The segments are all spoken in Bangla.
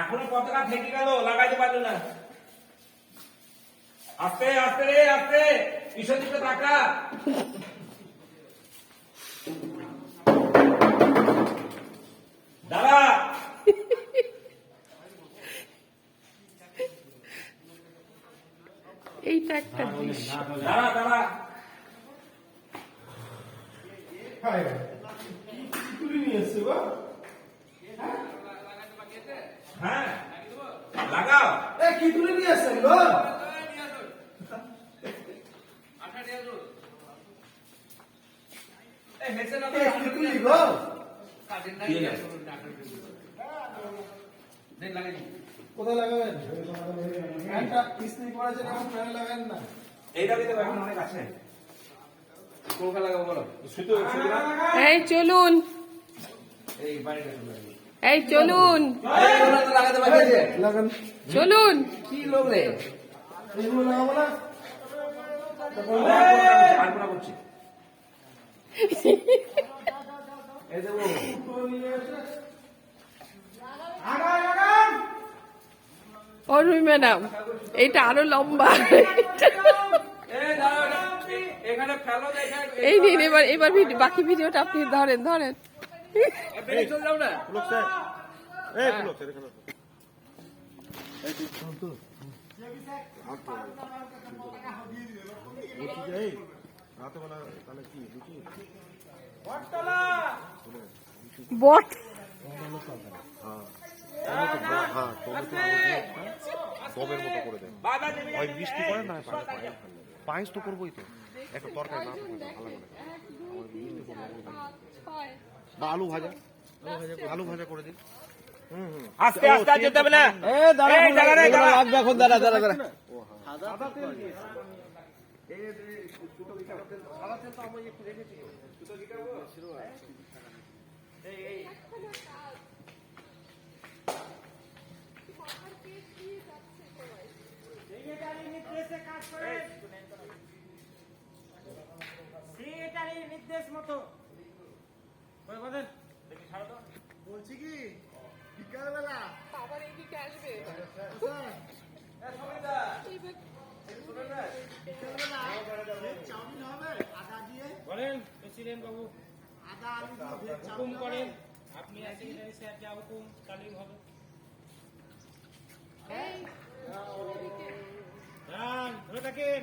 এখনও পতাকা থেকে গেল লাগাইতে পারল না। আস্তে আস্তে রে আস্তে পিছন দিকে তাকা। দাঁড়া। এইটা একটা দৃশ্য দাঁড়া দাঁড়া। তুলে নিয়ে এসছে গো হ্যাঁ লাগাও। এ কি তুলে নিয়ে কোথায় লাগাবেন? লাগাবেন না? এইটা অনেক আছে। শুধু এই চলুন। এই বাড়িটা এই চলুন। চলুন। কি লোক রে অরুণ ম্যাডাম এইটা আরও লম্বা। এই নিন এবার এবার ভিডিও বাকি ভিডিওটা আপনি ধরেন ধরেন। বট টবের মতো করে দেয় দেবে হয় বৃষ্টি করে না পায়েস তো করবোই তো একটা তরকারি না ভালো লাগে বা আলু ভাজা। আলু ভাজা করে দিন। আস্তে আস্তে আর যেতে হবে না। এই দাঁড়া রে দাঁড়া সেক্রেটারির নির্দেশ মতো। ওই বলেন বলছি কি? বিকালবেলা। আবার এদিকে আসবে চাউমিন হবে আদা দিয়ে। বলেন প্রেসিডেন্ট বাবু। আদা আলু হুকুম চাউমিন করেন আপনি স্যার যা হুকুম তালিম হবে। যান ধরে থাকেন।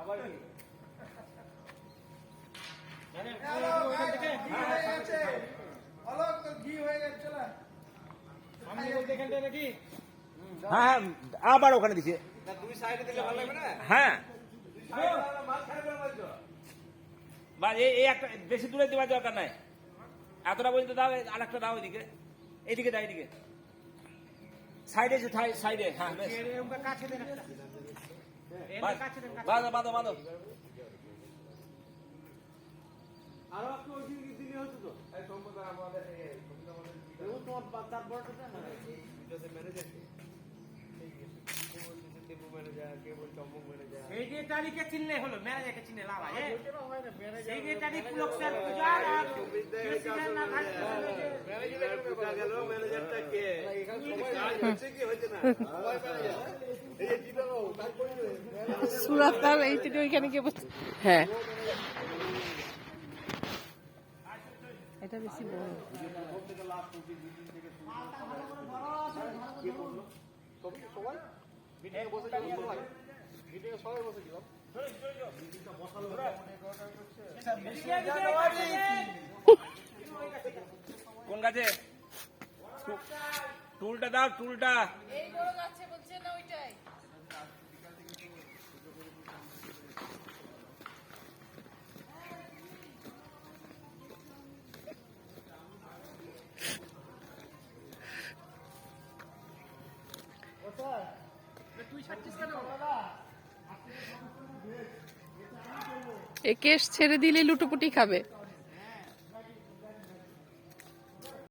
আবার কি? আবার ওখানে দিছে। তুমি সাইডে দিলে ভালো লাগবে না? হ্যাঁ। এই একটা বেশি দূরে দেওয়ার দরকার নাই এতটা পর্যন্ত দাও আর একটা দাও এদিকে এইদিকে দাও এদিকে সাইডে সাইডে হ্যাঁ বাঁধো বাঁধো বাঁধো আরও একটু ওই দিকে দিলে হতো তো এই সম্পদ আমাদের তোমার তার বড়টা না যদি ম্যানেজার ম্যানেজার কে বল চম্পক ম্যানেজার এই যে তারিখে চিনলে হলো ম্যানেজারকে চিনলে লাভ হয়। তারিখ পুলক স্যার পূজার আর সবাই কোন গাছে? টুলটা দাও টুলটা। তুই ছাড়ছিস কেন? দাদা এ কেশ ছেড়ে দিলে লুটোপুটি খাবে।